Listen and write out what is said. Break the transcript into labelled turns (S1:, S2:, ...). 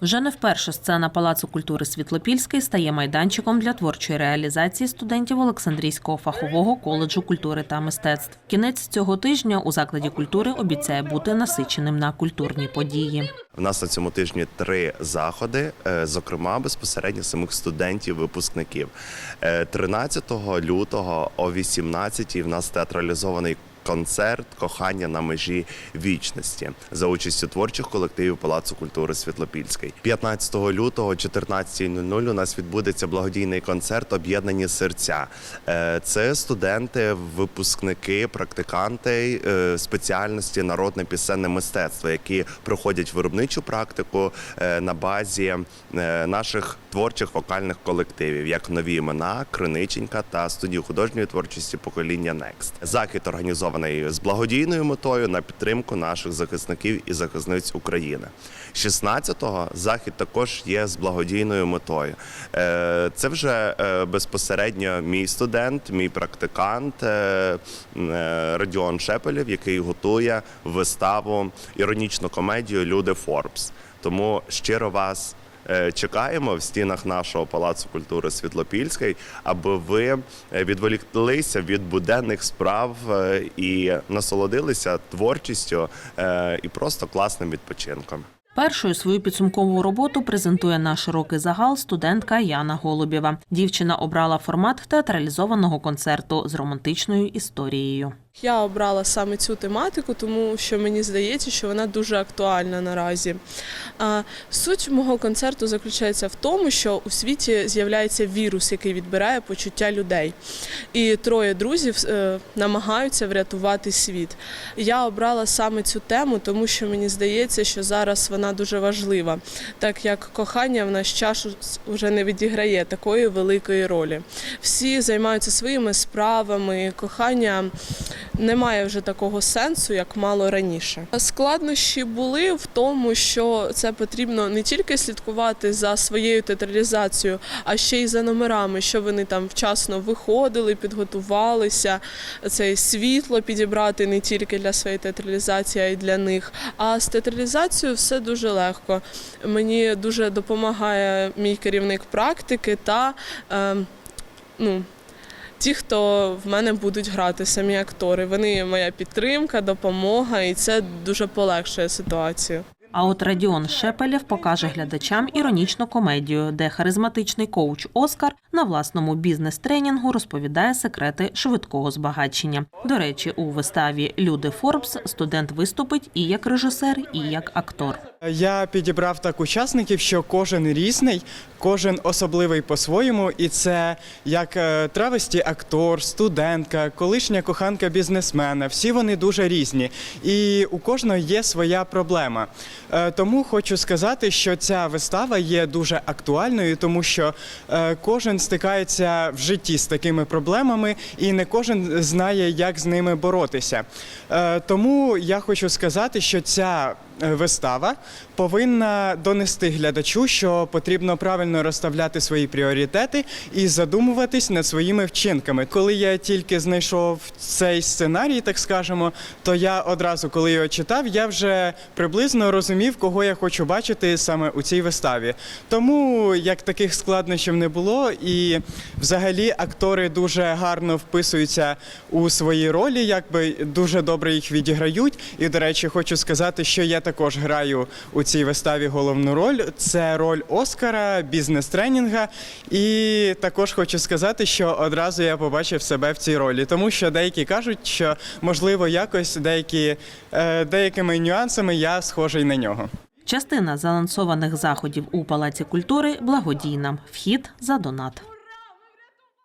S1: Вже не вперше сцена Палацу культури Світлопільський стає майданчиком для творчої реалізації студентів Олександрійського фахового коледжу культури та мистецтв. Кінець цього тижня у закладі культури обіцяє бути насиченим на культурні події.
S2: В нас на цьому тижні три заходи, е, зокрема безпосередньо самих студентів-випускників. Е, 13 лютого о 18 в нас театралізований. Концерт кохання на межі вічності за участю творчих колективів Палацу культури Світлопільський. 15 лютого, 14.00 у нас відбудеться благодійний концерт Об'єднані серця. Е, Це студенти, випускники, практиканти е, спеціальності народне пісенне мистецтво, які проходять виробничу практику е, на базі наших творчих вокальних колективів, як нові імена, Криниченька та студію художньої творчості покоління Next. Захід організований з благодійною метою на підтримку наших захисників і захисниць України. 16-го захід також є з благодійною метою. Е, Це вже е, безпосередньо мій студент, мій практикант е, Радіон Шепелєв, який готує виставу іронічну комедію Люди Форбс. Тому щиро вас чекаємо в стінах нашого палацу культури Світлопільський, аби ви е, відволіклися від буденних справ е, і насолодилися творчістю е, і просто класним відпочинком.
S1: Першою свою підсумкову роботу презентує на широкий загал студентка Яна Голубєва. Дівчина обрала формат театралізованого концерту з романтичною історією.
S3: Я обрала саме цю тематику, тому що мені здається, що вона дуже актуальна наразі. Суть мого концерту заключається в тому, що у світі з'являється вірус, який відбирає почуття людей. І троє друзів е, намагаються врятувати світ. Я обрала саме цю тему, тому що мені здається, що зараз вона дуже важлива, так як кохання в наш час вже не відіграє такої великої ролі. Всі займаються своїми справами, кохання немає вже такого сенсу, як мало раніше. Складнощі були в тому, що це потрібно не тільки слідкувати за своєю театралізацією, а ще й за номерами, що вони там вчасно виходили, підготувалися. Це світло підібрати не тільки для своєї театралізації, а й для них. А з театралізацією все дуже легко. Мені дуже допомагає мій керівник практики та е, ну, ті, хто в мене будуть грати, самі актори. Вони моя підтримка, допомога, і це дуже полегшує ситуацію.
S1: А от Радіон Шепелєв покаже глядачам іронічну комедію, де харизматичний коуч Оскар на власному бізнес-тренінгу розповідає секрети швидкого збагачення. До речі, у виставі Люди Форбс студент виступить і як режисер, і як актор.
S4: Я підібрав так учасників, що кожен різний, кожен особливий по-своєму, і це як е, травесті актор, студентка, колишня коханка бізнесмена. Всі вони дуже різні, і у кожного є своя проблема. Е, Тому хочу сказати, що ця вистава є дуже актуальною, тому що е, кожен стикається в житті з такими проблемами, і не кожен знає, як з ними боротися. Е, Тому я хочу сказати, що ця вистава повинна донести глядачу, що потрібно правильно розставляти свої пріоритети і задумуватись над своїми вчинками. Коли я тільки знайшов цей сценарій, так скажемо, то я одразу, коли його читав, я вже приблизно розумів, кого я хочу бачити саме у цій виставі. Тому як таких складнощів не було, і взагалі актори дуже гарно вписуються у свої ролі, якби дуже добре їх відіграють. І, до речі, хочу сказати, що я також граю у цій виставі головну роль. Це роль Оскара, бізнес-тренінга. І також хочу сказати, що одразу я побачив себе в цій ролі, тому що деякі кажуть, що можливо якось деякі, е, деякими нюансами я схожий на нього.
S1: Частина заанонсованих заходів у Палаці культури благодійна. Вхід за донат.